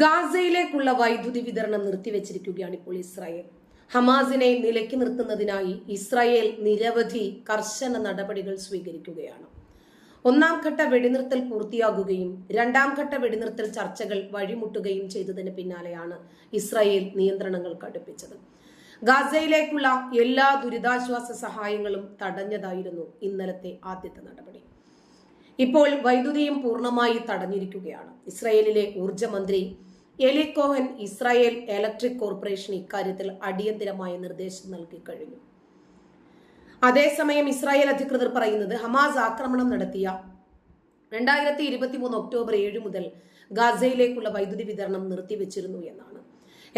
ഗാസയിലേക്കുള്ള വൈദ്യുതി വിതരണം നിർത്തിവെച്ചിരിക്കുകയാണ് ഇപ്പോൾ ഇസ്രായേൽ. ഹമാസിനെ നിലയ്ക്ക് നിർത്തുന്നതിനായി ഇസ്രായേൽ നിരവധി കർശന നടപടികൾ സ്വീകരിക്കുകയാണ്. ഒന്നാം ഘട്ട വെടിനിർത്തൽ പൂർത്തിയാകുകയും രണ്ടാം ഘട്ട വെടിനിർത്തൽ ചർച്ചകൾ വഴിമുട്ടുകയും ചെയ്തതിന് പിന്നാലെയാണ് ഇസ്രായേൽ നിയന്ത്രണങ്ങൾ കടുപ്പിച്ചത്. ഗാസയിലേക്കുള്ള എല്ലാ ദുരിതാശ്വാസ സഹായങ്ങളും തടഞ്ഞതായിരുന്നു ഇന്നലത്തെ ആദ്യത്തെ നടപടി. ഇപ്പോൾ വൈദ്യുതിയും പൂർണമായി തടഞ്ഞിരിക്കുകയാണ്. ഇസ്രായേലിലെ ഊർജമന്ത്രി എലി കോഹൻ ഇസ്രായേൽ ഇലക്ട്രിക് കോർപ്പറേഷൻ ഇക്കാര്യത്തിൽ അടിയന്തരമായ നിർദ്ദേശം നൽകി കഴിഞ്ഞു. അതേസമയം ഇസ്രായേൽ അധികൃതർ പറയുന്നത് ഹമാസ് ആക്രമണം നടത്തിയ രണ്ടായിരത്തി ഇരുപത്തി മൂന്ന് ഒക്ടോബർ ഏഴ് മുതൽ ഗാസയിലേക്കുള്ള വൈദ്യുതി വിതരണം നിർത്തിവെച്ചിരുന്നു എന്നാണ്.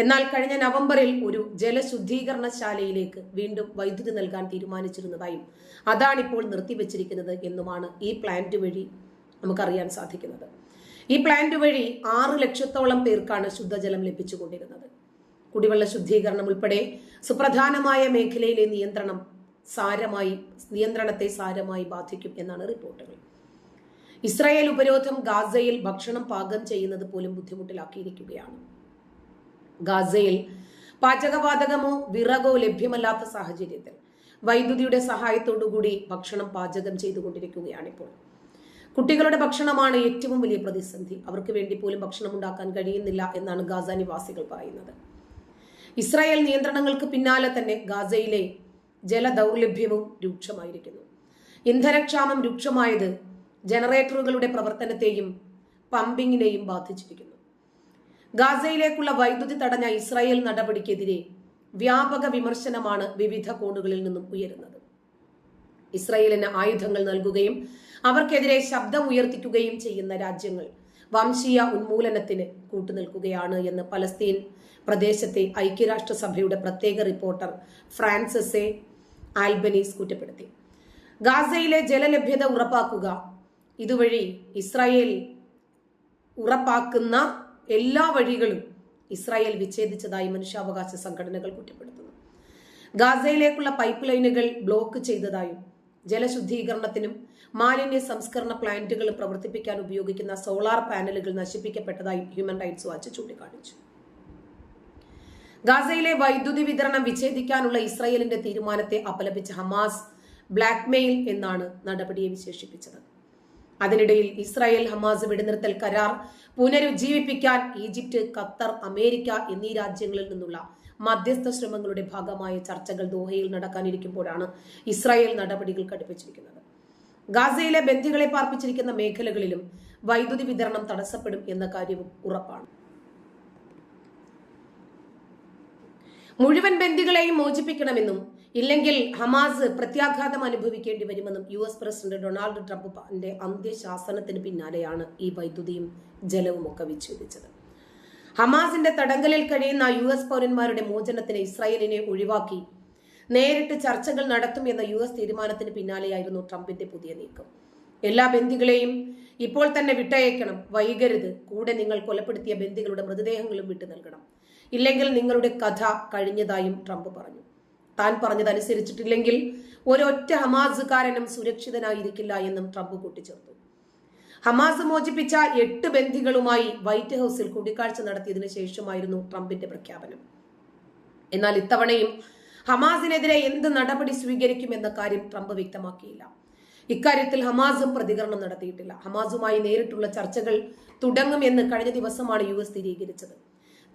എന്നാൽ കഴിഞ്ഞ നവംബറിൽ ഒരു ജലശുദ്ധീകരണശാലയിലേക്ക് വീണ്ടും വൈദ്യുതി നൽകാൻ തീരുമാനിച്ചിരുന്നതായും അതാണിപ്പോൾ നിർത്തിവെച്ചിരിക്കുന്നത് എന്നുമാണ് ഈ പ്ലാന്റ് വഴി നമുക്കറിയാൻ സാധിക്കുന്നത്. ഈ പ്ലാന്റ് വഴി ആറ് ലക്ഷത്തോളം പേർക്കാണ് ശുദ്ധജലം ലഭിച്ചുകൊണ്ടിരുന്നത്. കുടിവെള്ള ശുദ്ധീകരണം ഉൾപ്പെടെ സുപ്രധാനമായ മേഖലയിലെ നിയന്ത്രണം സാരമായി നിയന്ത്രണത്തെ സാരമായി ബാധിക്കും എന്നാണ് റിപ്പോർട്ടുകൾ. ഇസ്രായേൽ ഉപരോധം ഗാസയിൽ ഭക്ഷണം പാകം ചെയ്യുന്നത് പോലും ബുദ്ധിമുട്ടിലാക്കിയിരിക്കുകയാണ്. ഗാസയിൽ പാചകവാതകമോ വിറകോ ലഭ്യമല്ലാത്ത സാഹചര്യത്തിൽ വൈദ്യുതിയുടെ സഹായത്തോടുകൂടി ഭക്ഷണം പാചകം ചെയ്തുകൊണ്ടിരിക്കുകയാണിപ്പോൾ. കുട്ടികളുടെ ഭക്ഷണമാണ് ഏറ്റവും വലിയ പ്രതിസന്ധി. അവർക്ക് വേണ്ടി പോലും ഭക്ഷണം ഉണ്ടാക്കാൻ കഴിയുന്നില്ല എന്നാണ് ഗാസ നിവാസികൾ പറയുന്നത്. ഇസ്രായേൽ നിയന്ത്രണങ്ങൾക്ക് പിന്നാലെ തന്നെ ഗാസയിലെ ജലദൗർലഭ്യവും രൂക്ഷമായിരിക്കുന്നു. ഇന്ധനക്ഷാമം രൂക്ഷമായത് ജനറേറ്ററുകളുടെ പ്രവർത്തനത്തെയും പമ്പിങ്ങിനെയും ബാധിച്ചിരിക്കുന്നു. ഗാസയിലേക്കുള്ള വൈദ്യുതി തടഞ്ഞ ഇസ്രായേൽ നടപടിക്കെതിരെ വ്യാപക വിമർശനമാണ് വിവിധ കോണുകളിൽ നിന്നും ഉയരുന്നത്. ഇസ്രായേലിന് ആയുധങ്ങൾ നൽകുകയും അവർക്കെതിരെ ശബ്ദം ഉയർത്തിക്കുകയും ചെയ്യുന്ന രാജ്യങ്ങൾ വംശീയ ഉന്മൂലനത്തിന് കൂട്ടുനിൽക്കുകയാണ് എന്ന് പലസ്തീൻ പ്രദേശത്തെ ഐക്യരാഷ്ട്രസഭയുടെ പ്രത്യേക റിപ്പോർട്ടർ ഫ്രാൻസിസ് ആൽബനീസ് കുറ്റപ്പെടുത്തി. ഗാസയിലെ ജലലഭ്യത ഉറപ്പാക്കുക. ഇതുവഴി ഇസ്രായേൽ ഉറപ്പാക്കുന്ന എല്ലാ വഴികളും ഇസ്രായേൽ വിച്ഛേദിച്ചതായി മനുഷ്യാവകാശ സംഘടനകൾ കുറ്റപ്പെടുത്തുന്നു. ഗാസയിലേക്കുള്ള പൈപ്പ് ലൈനുകൾ ബ്ലോക്ക് ചെയ്തതായും ജലശുദ്ധീകരണത്തിനും മാലിന്യ സംസ്കരണ പ്ലാന്റുകൾ പ്രവർത്തിപ്പിക്കാൻ ഉപയോഗിക്കുന്ന സോളാർ പാനലുകൾ നശിപ്പിക്കപ്പെട്ടതായും ഹ്യൂമൻ റൈറ്റ്സ് വാച്ച് ചൂണ്ടിക്കാണിച്ചു. ഗാസയിലെ വൈദ്യുതി വിതരണം വിച്ഛേദിക്കാനുള്ള ഇസ്രായേലിന്റെ തീരുമാനത്തെ അപലപിച്ച ഹമാസ് ബ്ലാക്ക്മെയിൽ എന്നാണ് നടപടിയെ വിശേഷിപ്പിച്ചത്. അതിനിടയിൽ ഇസ്രായേൽ ഹമാസ് വെടിനിർത്തൽ കരാർ പുനരുജ്ജീവിപ്പിക്കാൻ ഈജിപ്ത് ഖത്തർ അമേരിക്ക എന്നീ രാജ്യങ്ങളിൽ നിന്നുള്ള മധ്യസ്ഥ ശ്രമങ്ങളുടെ ഭാഗമായ ചർച്ചകൾ ദോഹയിൽ നടക്കാനിരിക്കുമ്പോഴാണ് ഇസ്രായേൽ നടപടികൾ കടുപ്പിച്ചിരിക്കുന്നത്. ഗാസയിലെ ബന്ധികളെ പാർപ്പിച്ചിരിക്കുന്ന മേഖലകളിലും വൈദ്യുതി വിതരണം തടസ്സപ്പെടും എന്ന കാര്യവും ഉറപ്പാണ്. മുഴുവൻ ബന്ധികളെയും മോചിപ്പിക്കണമെന്നും ഇല്ലെങ്കിൽ ഹമാസ് പ്രത്യാഘാതം അനുഭവിക്കേണ്ടി വരുമെന്നും യു എസ് പ്രസിഡന്റ് ഡൊണാൾഡ് ട്രംപിന്റെ അന്ത്യശാസനത്തിന് പിന്നാലെയാണ് ഈ വൈദ്യുതിയും ജലവും ഒക്കെ വിച്ഛേദിച്ചത്. ഹമാസിന്റെ തടങ്കലിൽ കഴിയുന്ന യു എസ് പൗരന്മാരുടെ മോചനത്തിന് ഇസ്രായേലിനെ ഒഴിവാക്കി നേരിട്ട് ചർച്ചകൾ നടത്തും എന്ന യു എസ് തീരുമാനത്തിന് പിന്നാലെയായിരുന്നു ട്രംപിന്റെ പുതിയ നീക്കം. എല്ലാ ബന്ദികളെയും ഇപ്പോൾ തന്നെ വിട്ടയക്കണം. വൈകരുത്. കൂടെ നിങ്ങൾ കൊലപ്പെടുത്തിയ ബന്ദികളുടെ മൃതദേഹങ്ങളും വിട്ടു നൽകണം. ഇല്ലെങ്കിൽ നിങ്ങളുടെ കഥ കഴിഞ്ഞതായും ട്രംപ് പറഞ്ഞു. താൻ പറഞ്ഞതനുസരിച്ചിട്ടില്ലെങ്കിൽ ഒരൊറ്റ ഹമാസുകാരനും സുരക്ഷിതനായിരിക്കില്ല എന്നും ട്രംപ് കൂട്ടിച്ചേർത്തു. ഹമാസ് മോചിപ്പിച്ച എട്ട് ബന്ധികളുമായി വൈറ്റ് ഹൌസിൽ കൂടിക്കാഴ്ച നടത്തിയതിനു ശേഷമായിരുന്നു ട്രംപിന്റെ പ്രഖ്യാപനം. എന്നാൽ ഇത്തവണയും ഹമാസിനെതിരെ എന്ത് നടപടി സ്വീകരിക്കുമെന്ന കാര്യം ട്രംപ് വ്യക്തമാക്കിയില്ല. ഇക്കാര്യത്തിൽ ഹമാസും പ്രതികരണം നടത്തിയിട്ടില്ല. ഹമാസുമായി നേരിട്ടുള്ള ചർച്ചകൾ തുടങ്ങുമെന്ന് കഴിഞ്ഞ ദിവസമാണ് യു എസ് സ്ഥിരീകരിച്ചത്.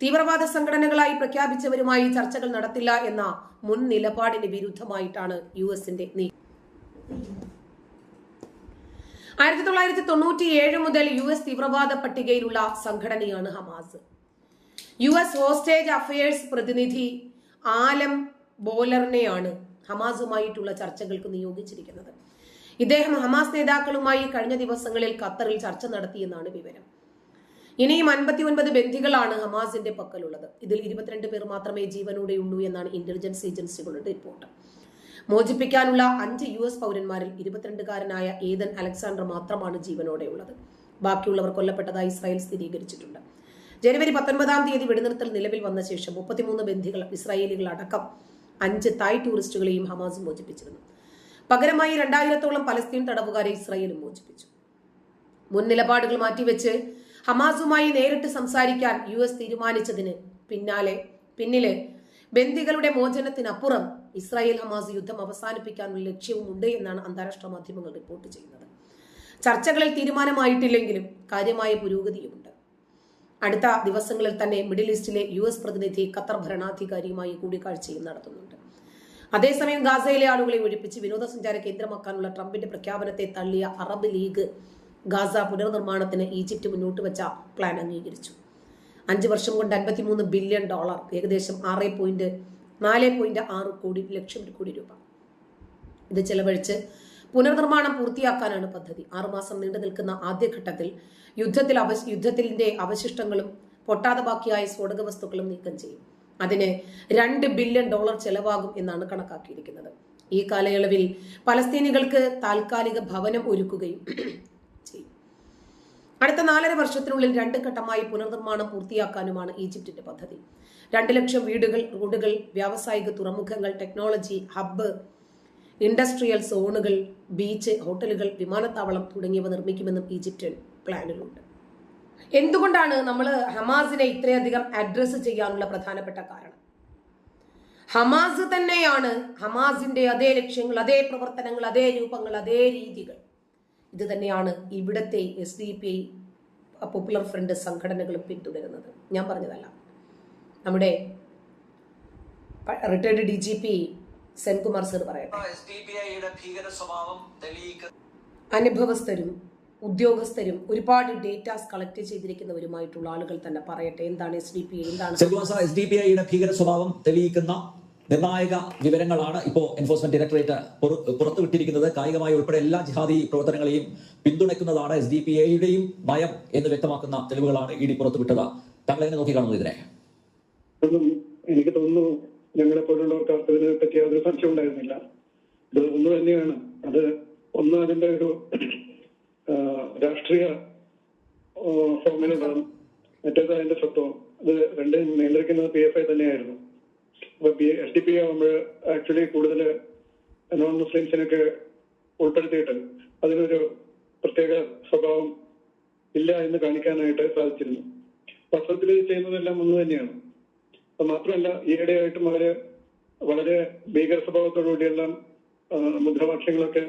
തീവ്രവാദ സംഘടനകളായി പ്രഖ്യാപിച്ചവരുമായി ചർച്ചകൾ നടത്തില്ല എന്ന മുൻ നിലപാടിന് വിരുദ്ധമായിട്ടാണ് യു എസിന്റെ നീക്കം ആയിരത്തി തൊള്ളായിരത്തി തൊണ്ണൂറ്റി ഏഴ് മുതൽ യു എസ് തീവ്രവാദ പട്ടികയിലുള്ള സംഘടനയാണ് Hamas. U S hostage affairs പ്രതിനിധി ആലം ബോലറിനെയാണ് ഹമാസുമായിട്ടുള്ള ചർച്ചകൾക്ക് നിയോഗിച്ചിരിക്കുന്നത്. ഇദ്ദേഹം ഹമാസ് നേതാക്കളുമായി കഴിഞ്ഞ ദിവസങ്ങളിൽ ഖത്തറിൽ ചർച്ച നടത്തിയെന്നാണ് വിവരം. ഇനിയും അൻപത്തി ഒൻപത് ബന്ധികളാണ് ഹമാസിന്റെ പക്കലുള്ളത്. ഇതിൽ ഇരുപത്തിരണ്ട് പേർ മാത്രമേ ജീവനോടെയുള്ളൂ എന്നാണ് ഇന്റലിജൻസ് ഏജൻസികളുടെ റിപ്പോർട്ട് മോചിപ്പിക്കാനുള്ള അഞ്ച് യു എസ് പൗരന്മാരിൽ ഇരുപത്തിരണ്ടുകാരനായ ഏതൻ അലക്സാണ്ടർ മാത്രമാണ് ജീവനോടെയുള്ളത് ബാക്കിയുള്ളവർ കൊല്ലപ്പെട്ടതായി ഇസ്രായേൽ സ്ഥിരീകരിച്ചിട്ടുണ്ട്. ജനുവരി പത്തൊൻപതാം തീയതി വെടിനിർത്തൽ നിലവിൽ വന്ന ശേഷം മുപ്പത്തിമൂന്ന് ബന്ധികൾ ഇസ്രായേലികൾ അടക്കം അഞ്ച് തായ് ടൂറിസ്റ്റുകളെയും ഹമാസ് മോചിപ്പിച്ചിരുന്നു. പകരമായി രണ്ടായിരത്തോളം പലസ്തീൻ തടവുകാരെ ഇസ്രായേലും മോചിപ്പിച്ചു. മുൻ നിലപാടുകൾ മാറ്റിവെച്ച് ഹമാസുമായി നേരിട്ട് സംസാരിക്കാൻ യു എസ് തീരുമാനിച്ചതിന് പിന്നാലെ പിന്നിലെ ബന്ദികളുടെ മോചനത്തിനപ്പുറം ഇസ്രായേൽ ഹമാസ് യുദ്ധം അവസാനിപ്പിക്കാനുള്ള ലക്ഷ്യവും ഉണ്ട് എന്നാണ് അന്താരാഷ്ട്ര മാധ്യമങ്ങൾ റിപ്പോർട്ട് ചെയ്യുന്നത്. ചർച്ചകളിൽ തീരുമാനമായിട്ടില്ലെങ്കിലും കാര്യമായ പുരോഗതിയുമുണ്ട്. അടുത്ത ദിവസങ്ങളിൽ തന്നെ മിഡിൽ ഈസ്റ്റിലെ യു എസ് പ്രതിനിധി ഖത്തർ ഭരണാധികാരിയുമായി കൂടിക്കാഴ്ചയും നടത്തുന്നുണ്ട്. അതേസമയം ഗാസയിലെ ആളുകളെ ഒഴിപ്പിച്ച് വിനോദസഞ്ചാര കേന്ദ്രമാക്കാനുള്ള ട്രംപിന്റെ പ്രഖ്യാപനത്തെ തള്ളിയ അറബ് ലീഗ് ഗാസ പുനർനിർമ്മാണത്തിന് ഈജിപ്റ്റ് മുന്നോട്ട് വെച്ച പ്ലാൻ അംഗീകരിച്ചു. അഞ്ച് വർഷം കൊണ്ട് അൻപത്തിമൂന്ന് ബില്യൺ ഡോളർ ഏകദേശം ആറ് പോയിന്റ് നാല് പോയിന്റ് ആറ് കോടി ലക്ഷം കോടി രൂപ. ഇത് ചെലവഴിച്ച് പുനർനിർമ്മാണം പൂർത്തിയാക്കാനാണ് പദ്ധതി. ആറുമാസം നീണ്ടു നിൽക്കുന്ന ആദ്യഘട്ടത്തിൽ യുദ്ധത്തിൽ അവ യുദ്ധത്തിന്റെ അവശിഷ്ടങ്ങളും പൊട്ടാതെ ബാക്കിയായ സ്ഫോടക വസ്തുക്കളും നീക്കം ചെയ്യും. അതിന് രണ്ട് ബില്യൺ ഡോളർ ചെലവാകും എന്നാണ് കണക്കാക്കിയിരിക്കുന്നത്. ഈ കാലയളവിൽ പലസ്തീനികൾക്ക് താൽക്കാലിക ഭവനം ഒരുക്കുകയും അടുത്ത നാലര വർഷത്തിനുള്ളിൽ രണ്ട് ഘട്ടമായി പുനർനിർമ്മാണം പൂർത്തിയാക്കാനുമാണ് ഈജിപ്തിന്റെ പദ്ധതി. രണ്ട് ലക്ഷം വീടുകൾ റോഡുകൾ വ്യാവസായിക തുറമുഖങ്ങൾ ടെക്നോളജി ഹബ്ബ് ഇൻഡസ്ട്രിയൽ സോണുകൾ ബീച്ച് ഹോട്ടലുകൾ വിമാനത്താവളം തുടങ്ങിയവ നിർമ്മിക്കുമെന്നും ഈജിപ്ഷ്യൻ പ്ലാനിലുണ്ട്. എന്തുകൊണ്ടാണ് നമ്മൾ ഹമാസിനെ ഇത്രയധികം അഡ്രസ്സ് ചെയ്യാനുള്ള പ്രധാനപ്പെട്ട കാരണം? ഹമാസ് തന്നെയാണ് ഹമാസിന്റെ അതേ ലക്ഷ്യങ്ങൾ അതേ പ്രവർത്തനങ്ങൾ അതേ രൂപങ്ങൾ അതേ രീതികൾ ഇത് തന്നെയാണ് ഇവിടത്തെ S D P I popular front സംഘടനകളും പിന്തുടരുന്നത്. ഞാൻ പറഞ്ഞതല്ല. നമ്മുടെ retired D G P Senkumar sir പറയട്ടെ. എസ് ഡി ഭീകര സ്വഭാവം തെളിയിക്കുന്ന അനുഭവസ്ഥരും ഉദ്യോഗസ്ഥരും ഒരുപാട് ഡേറ്റാസ് കളക്ട് ചെയ്തിരിക്കുന്നവരുമായിട്ടുള്ള ആളുകൾ തന്നെ പറയട്ടെ. എന്താണ് എസ് ഡി പി എന്താണ് പി ഐയുടെ ഭീകര സ്വഭാവം തെളിയിക്കുന്ന നിർണായക വിവരങ്ങളാണ് ഇപ്പോൾ എൻഫോഴ്സ്മെന്റ് ഡയറക്ടറേറ്റ് പുറത്തുവിട്ടിരിക്കുന്നത്. കായികമായി ഉൾപ്പെടെ എല്ലാ ജിഹാദി പ്രവർത്തനങ്ങളെയും പിന്തുണയ്ക്കുന്നതാണ് എസ് ഡി പി എയുടെയും ഭയം എന്ന് വ്യക്തമാക്കുന്ന തെളിവുകളാണ് ഇ ഡി പുറത്തുവിട്ടത്. താങ്കൾ എങ്ങനെ നോക്കിക്കാണുന്നു ഇതിനെ? എനിക്ക് തോന്നുന്നു ഞങ്ങളെ പോലുള്ളവർക്ക് അതിനെ പറ്റി യാതൊരു സംശയം ഉണ്ടായിരുന്നില്ല. ഇത് ഒന്ന് തന്നെയാണ്. അത് ഒന്ന് അതിന്റെ ഒരു രാഷ്ട്രീയ ഫോമിനുള്ള മറ്റേത് അതിന്റെ സ്വത്വം. അത് രണ്ടും നിയന്ത്രിക്കുന്നത് പി എഫ് ഐ തന്നെയായിരുന്നു. എസ് ഡി പി നമ്മൾ ആക്ച്വലി കൂടുതൽ നോൺ മുസ്ലിംസിനൊക്കെ ഉൾപ്പെടുത്തിയിട്ട് അതിനൊരു പ്രത്യേക സ്വഭാവം ഇല്ല എന്ന് കാണിക്കാനായിട്ട് സാധിച്ചിരുന്നു. വാസ്തവത്തിൽ ചെയ്യുന്നതെല്ലാം ഒന്ന് തന്നെയാണ്. മാത്രമല്ല ഈയിടെയായിട്ടും അവർ വളരെ ഭീകര സ്വഭാവത്തോടുകൂടിയെല്ലാം മുദ്രാവാക്യങ്ങളൊക്കെ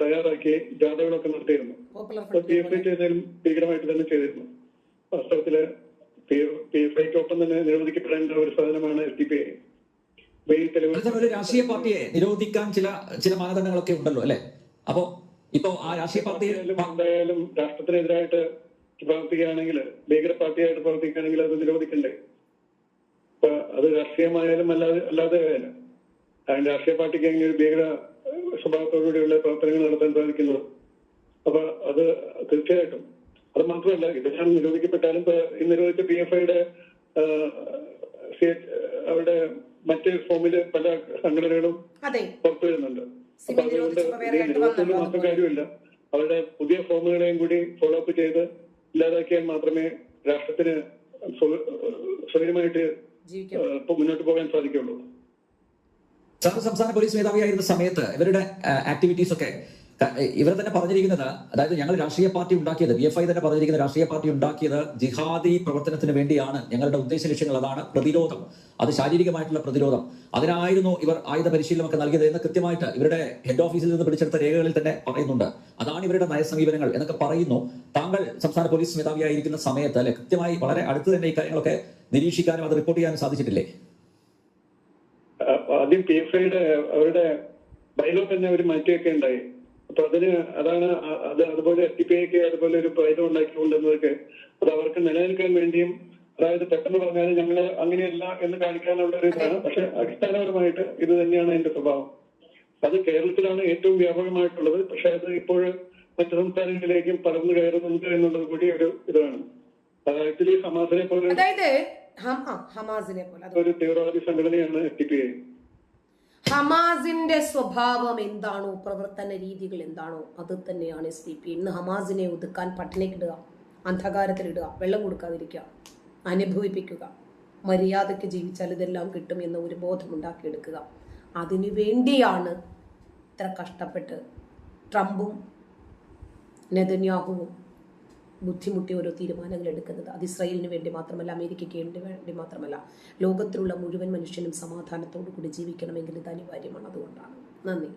തയ്യാറാക്കി ജാഥകളൊക്കെ നടത്തിയിരുന്നു. പോപ്പുലർ അപ്പൊ പി എഫ് ഐ ചെയ്തതിലും ഭീകരമായിട്ട് തന്നെ ചെയ്തിരുന്നു. വാസ്തവത്തിൽ പി എഫ് ഐക്കൊപ്പം തന്നെ നിരോധിക്കപ്പെടേണ്ട ഒരു സാധനമാണ് എസ് ഡി പി. ഐ അപ്പൊ ഈ തെളിവ്. അതുപോലെ ഒരു രാഷ്ട്രീയ പാർട്ടിയെ നിരോധിക്കാൻ ചില ചില മാനദണ്ഡങ്ങളൊക്കെ ഉണ്ടല്ലോ അല്ലെ? അപ്പോ ഇപ്പോ ആ രാഷ്ട്രീയ പാർട്ടിയായാലും എന്തായാലും രാഷ്ട്രത്തിനെതിരായിട്ട് പ്രവർത്തിക്കുകയാണെങ്കിൽ ഭീകര പാർട്ടിയായിട്ട് പ്രവർത്തിക്കുകയാണെങ്കിൽ അത് നിരോധിക്കണ്ടേ? അപ്പൊ അത് രാഷ്ട്രീയമായാലും അല്ലാതെ അല്ലാതെ ആയാലും. കാരണം രാഷ്ട്രീയ പാർട്ടിക്ക് എങ്ങനെ ഒരു ഭീകര സ്വഭാവത്തോടുകൂടിയുള്ള പ്രവർത്തനങ്ങൾ നടത്താൻ സാധിക്കുന്നത്. അപ്പൊ അത് തീർച്ചയായിട്ടും അത് മാത്രമല്ല ഇതെല്ലാം നിരോധിക്കപ്പെട്ടാലും ഈ നിരോധിച്ച പി എഫ് ഐയുടെ അവരുടെ മറ്റ് ഫോമിൽ പല സംഘടനകളും അതെ. പുറത്തു വരുന്നുണ്ട്. അപ്പൊ അതുകൊണ്ട് നിരോധിച്ചപ്പോ വേറെ രണ്ട് നിരോധനം മാത്രം കാര്യമില്ല. അവരുടെ പുതിയ ഫോമുകളെയും കൂടി ഫോളോ അപ്പ് ചെയ്ത് ഇല്ലാതാക്കിയാൽ മാത്രമേ രാഷ്ട്രത്തിന് സ്വയമായിട്ട് മുന്നോട്ട് പോകാൻ സാധിക്കുള്ളൂ സംസ്ഥാന പോലീസ് മേധാവിയായിരുന്ന സമയത്ത് ഇവരുടെ ആക്ടിവിറ്റീസ് ഒക്കെ ഇവർ തന്നെ പറഞ്ഞിരിക്കുന്നത് അതായത് ഞങ്ങൾ രാഷ്ട്രീയ പാർട്ടി ഉണ്ടാക്കിയത് ബി എഫ് ഐ തന്നെ പറഞ്ഞിരിക്കുന്ന രാഷ്ട്രീയ പാർട്ടി ഉണ്ടാക്കിയത് ജിഹാദി പ്രവർത്തനത്തിന് വേണ്ടിയാണ്. ഞങ്ങളുടെ ഉദ്ദേശ ലക്ഷ്യങ്ങൾ അതാണ് പ്രതിരോധം. അത് ശാരീരികമായിട്ടുള്ള പ്രതിരോധം. അതിനായിരുന്നു ഇവർ ആയുധ പരിശീലനമൊക്കെ നൽകിയത് എന്ന് കൃത്യമായിട്ട് ഇവരുടെ ഹെഡ് ഓഫീസിൽ നിന്ന് പിടിച്ചെടുത്ത രേഖകളിൽ തന്നെ പറയുന്നുണ്ട്. അതാണ് ഇവരുടെ നയസമീപനങ്ങൾ എന്നൊക്കെ പറയുന്നു. താങ്കൾ സംസ്ഥാന പോലീസ് മേധാവിയായിരിക്കുന്ന സമയത്ത് അല്ലെ കൃത്യമായി വളരെ അടുത്ത് തന്നെ ഈ കാര്യങ്ങളൊക്കെ നിരീക്ഷിക്കാനും അത് റിപ്പോർട്ട് ചെയ്യാനും സാധിച്ചിട്ടില്ലേ? ആദ്യം പി എഫ് ഐയുടെ അവരുടെ ബൈലോ തന്നെ അവർ മാറ്റിയൊക്കെ ഉണ്ടായി അപ്പൊ അതിന് അതാണ് അത് അതുപോലെ എസ് ടി പി ഐക്ക് അതുപോലെ ഒരു ബൈലോ ഉണ്ടാക്കി കൊണ്ടുവന്നതൊക്കെ അത് അവർക്ക് നിലനിൽക്കാൻ വേണ്ടിയും അതായത് പെട്ടെന്ന് പറഞ്ഞാൽ ഞങ്ങൾ അങ്ങനെയല്ല എന്ന് കാണിക്കാനുള്ള ഒരു ഇതാണ്. പക്ഷെ അടിസ്ഥാനപരമായിട്ട് ഇത് തന്നെയാണ് അതിന്റെ സ്വഭാവം. അത് കേരളത്തിലാണ് ഏറ്റവും വ്യാപകമായിട്ടുള്ളത്. പക്ഷെ അത് ഇപ്പോൾ മറ്റു സംസ്ഥാനങ്ങളിലേക്കും പടർന്നു കയറുന്നുണ്ട് എന്നുള്ളത് കൂടി ഒരു ഇതാണ്. ആക്ച്വലി ഹമാസിനെ പോലെ ഒരു തീവ്രവാദി സംഘടനയാണ് എസ് ടി പി ഐ ഹമാസിന്റെ സ്വഭാവം എന്താണോ പ്രവർത്തന രീതികൾ എന്താണോ അത് തന്നെയാണ് എസ് ഡി പി ഇന്ന് ഹമാസിനെ ഒതുക്കാൻ പട്ടിണിക്കിടുക അന്ധകാരത്തിലിടുക വെള്ളം കൊടുക്കാതിരിക്കുക അനുഭവിപ്പിക്കുക മര്യാദയ്ക്ക് ജീവിച്ചാൽ ഇതെല്ലാം കിട്ടും എന്ന ഒരു ബോധമുണ്ടാക്കിയെടുക്കുക. അതിനു വേണ്ടിയാണ് ഇത്ര കഷ്ടപ്പെട്ട് ട്രംപും നെതന്യാഹുവും ബുദ്ധിമുട്ടി ഓരോ തീരുമാനങ്ങൾ എടുക്കുന്നത്. അത് ഇസ്രായേലിന് വേണ്ടി മാത്രമല്ല അമേരിക്കയ്ക്ക് വേണ്ടി മാത്രമല്ല ലോകത്തിലുള്ള മുഴുവൻ മനുഷ്യനും സമാധാനത്തോടു കൂടി ജീവിക്കണമെങ്കിൽ ഇത് അനിവാര്യമാണ്. അതുകൊണ്ടാണ്. നന്ദി.